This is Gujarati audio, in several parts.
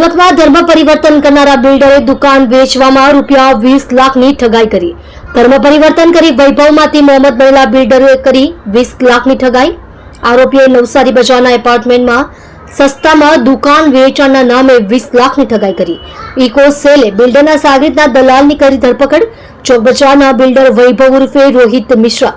સુરતમાં ધર્મ પરિવર્તન કરનારા બિલ્ડરે દુકાન વેચવામાં રૂપિયા વીસ લાખની ઠગાઈ કરી. ધર્મ પરિવર્તન કરી વૈભવમાંથી મોહમ્મદ બનેલા બિલ્ડરોએ કરી વીસ લાખની ઠગાઈ. આરોપીએ નવસારી બજારના એપાર્ટમેન્ટમાં સસ્તામાં દુકાન વેચાણના નામે વીસ લાખની ઠગાઈ કરી. ઇકો સેલે બિલ્ડરના સાગરીતના દલાલની કરી ધરપકડ. ચોક બજારના બિલ્ડર વૈભવ ઉર્ફે રોહિત મિશ્રા.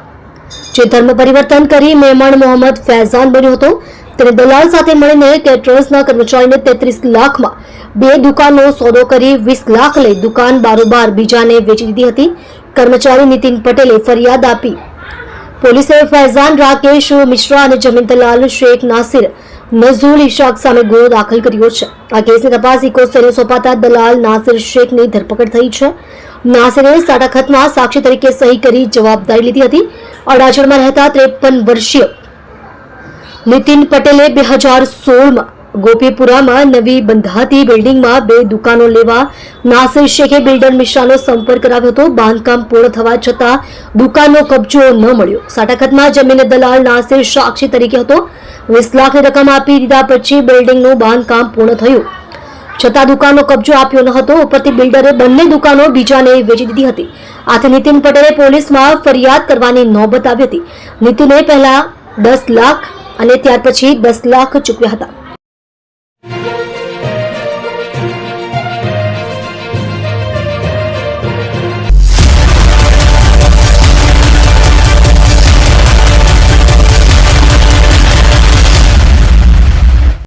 જે ધર્મ પરિવર્તન કરી મહેમાન મોહમ્મદ ફૈઝાન બન્યો હતો તેને દલાલ સાથે મળીને કેટરર્સના કર્મચારીને તેત્રીસ લાખમાં બે દુકાનનો સોદો કરી વીસ લાખ લઈ દુકાન બારોબાર બીજાને વેચી દીધી હતી. કર્મચારી નીતિન પટેલે ફરિયાદ આપી. પોલીસે ફૈઝાન રાકેશ મિશ્રા અને જમીન દલાલ શેખ નાસિર, નઝુલ ઇશાક સામે ગુનો દાખલ કર્યો છે. આ કેસની તપાસ ઇકોસ્ટેને સોંપાતા દલાલ નાસિર શેખની ધરપકડ થઈ છે. નાસિરે સાટાખતમાં સાક્ષી તરીકે સહી કરી જવાબદારી લીધી હતી. અડાજણમાં રહેતા ત્રેપન વર્ષીય નીતિન પટેલે બે હજાર સોળમાં ગોપીપુરામાં નવી બંધાતી બિલ્ડિંગમાં બે દુકાનો લેવા નાસિર શેખે બિલ્ડર મિશ્રાનો સંપર્ક કરાવ્યો હતો. બાંધકામ પૂર્ણ થવા છતાં દુકાનનો કબજો ન મળ્યો. સાટાખતમાં જમીન દલાલ નાસિર સાક્ષી તરીકે હતો. વીસ લાખની રકમ આપી દીધા પછી બિલ્ડિંગનું બાંધકામ પૂર્ણ થયું. છતાં દુકાનનો કબજો આપ્યો ન હતો. ઉપરથી બિલ્ડરે બંને દુકાનો બીજાને વેચી દીધી હતી. આથી નીતિન પટેલે પોલીસમાં ફરિયાદ કરવાની નોબત આવી હતી. નીતિને પહેલા દસ લાખ અને ત્યાર પછી દસ લાખ ચૂકવ્યા હતા.